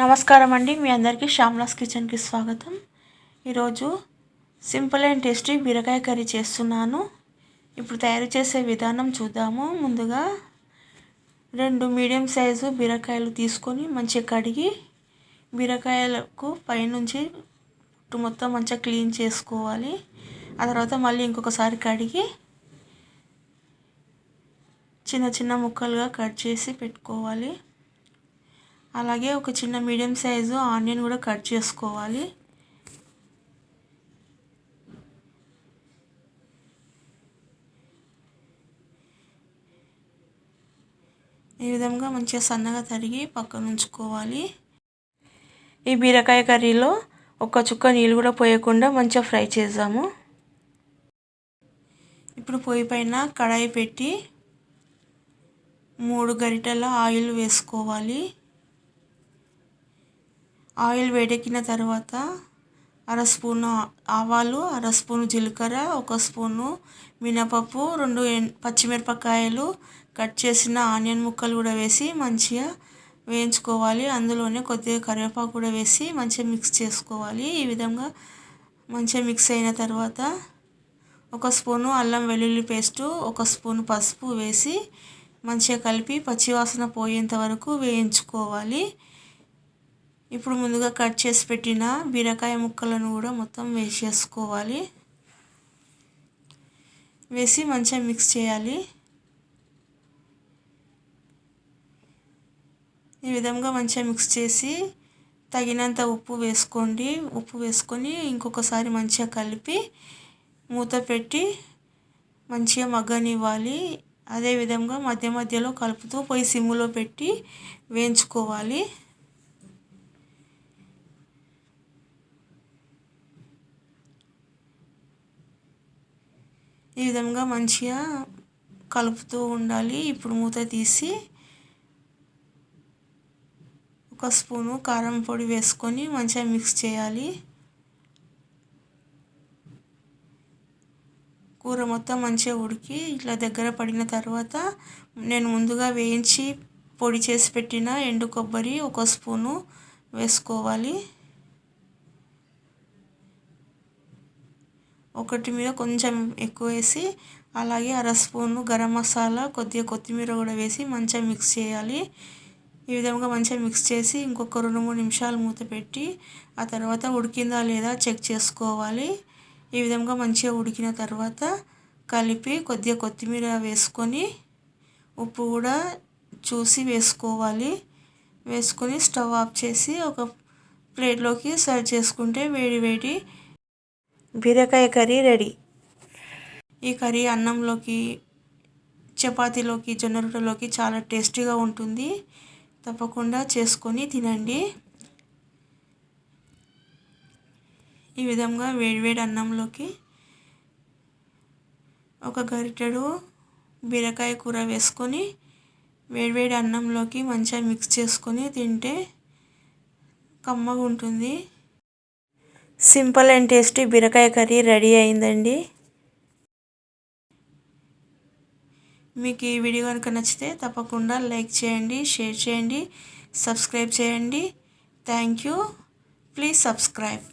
నమస్కారం అండి. మీ అందరికీ శ్యామ్లాస్ కిచెన్కి స్వాగతం. ఈరోజు సింపుల్ అండ్ టేస్టీ బీరకాయ కర్రీ చేస్తున్నాను. ఇప్పుడు తయారు చేసే విధానం చూద్దాము. ముందుగా రెండు మీడియం సైజు బీరకాయలు తీసుకొని మంచిగా కడిగి బీరకాయలకు పైనుంచి పుట్టు మొత్తం మంచిగా క్లీన్ చేసుకోవాలి. ఆ తర్వాత మళ్ళీ ఇంకొకసారి కడిగి చిన్న చిన్న ముక్కలుగా కట్ చేసి పెట్టుకోవాలి. అలాగే ఒక చిన్న మీడియం సైజు ఆనియన్ కూడా కట్ చేసుకోవాలి. ఈ విధంగా మంచిగా సన్నగా తరిగి పక్కన ఉంచుకోవాలి. ఈ బీరకాయ కర్రీలో ఒక చుక్క నీళ్ళు కూడా పోయకుండా మంచిగా ఫ్రై చేద్దాము. ఇప్పుడు పొయ్యి పైన కడాయి పెట్టి మూడు గరిటెల ఆయిల్ వేసుకోవాలి. ఆయిల్ వేడెక్కిన తర్వాత అర స్పూను ఆవాలు అర స్పూను జీలకర్ర ఒక స్పూను మినపప్పు రెండు పచ్చిమిరపకాయలు కట్ చేసిన ఆనియన్ ముక్కలు కూడా వేసి మంచిగా వేయించుకోవాలి. అందులోనే కొద్దిగా కరివేపాకు కూడా వేసి మంచిగా మిక్స్ చేసుకోవాలి. ఈ విధంగా మంచిగా మిక్స్ అయిన తర్వాత ఒక స్పూను అల్లం వెల్లుల్లి పేస్టు ఒక స్పూను పసుపు వేసి మంచిగా కలిపి పచ్చివాసన పోయేంత వరకు వేయించుకోవాలి. ఇప్పుడు ముందుగా కట్ చేసి పెట్టిన బీరకాయ ముక్కలను కూడా మొత్తం వేసేసుకోవాలి. వేసి మంచిగా మిక్స్ చేయాలి. ఈ విధంగా మంచిగా మిక్స్ చేసి తగినంత ఉప్పు వేసుకోండి. ఉప్పు వేసుకొని ఇంకొకసారి మంచిగా కలిపి మూత పెట్టి మంచిగా మగ్గనివ్వాలి. అదేవిధంగా మధ్య మధ్యలో కలుపుతూ పొయ్యి సిమ్ములో పెట్టి వేయించుకోవాలి. ఈ విధంగా మంచిగా కలుపుతూ ఉండాలి. ఇప్పుడు మూత తీసి ఒక స్పూను కారం పొడి వేసుకొని మంచిగా మిక్స్ చేయాలి. కూర మొత్తం మంచిగా ఉడికి ఇట్లా దగ్గర పడిన తర్వాత నేను ముందుగా వేయించి పొడి చేసి పెట్టిన ఎండు కొబ్బరి ఒక స్పూను వేసుకోవాలి. ఒకటి మీద కొంచెం ఎక్కువ వేసి అలాగే అర స్పూను గరం మసాలా కొద్దిగా కొత్తిమీర కూడా వేసి మంచిగా మిక్స్ చేయాలి. ఈ విధంగా మంచిగా మిక్స్ చేసి ఇంకొక రెండు మూడు నిమిషాలు మూత పెట్టి ఆ తర్వాత ఉడికిందా లేదా చెక్ చేసుకోవాలి. ఈ విధంగా మంచిగా ఉడికిన తర్వాత కలిపి కొద్దిగా కొత్తిమీర వేసుకొని ఉప్పు కూడా చూసి వేసుకోవాలి. వేసుకొని స్టవ్ ఆఫ్ చేసి ఒక ప్లేట్లోకి సర్వ్ చేసుకుంటే వేడి వేడి బీరకాయ కర్రీ రెడీ. ఈ కర్రీ అన్నంలోకి చపాతీలోకి జొన్న రొట్టెలోకి చాలా టేస్టీగా ఉంటుంది. తప్పకుండా చేసుకొని తినండి. ఈ విధంగా వేడివేడి అన్నంలోకి ఒక గరిటెడు బీరకాయ కూర వేసుకొని వేడివేడి అన్నంలోకి మంచిగా మిక్స్ చేసుకొని తింటే కమ్మగా ఉంటుంది సింపుల్ అండ్ టేస్టీ బీరకాయ కర్రీ రెడీ అయిందండి. మీకు ఈ వీడియో కనుక నచ్చితే తప్పకుండా లైక్ చేయండి షేర్ చేయండి సబ్స్క్రైబ్ చేయండి. Thank you. Please subscribe.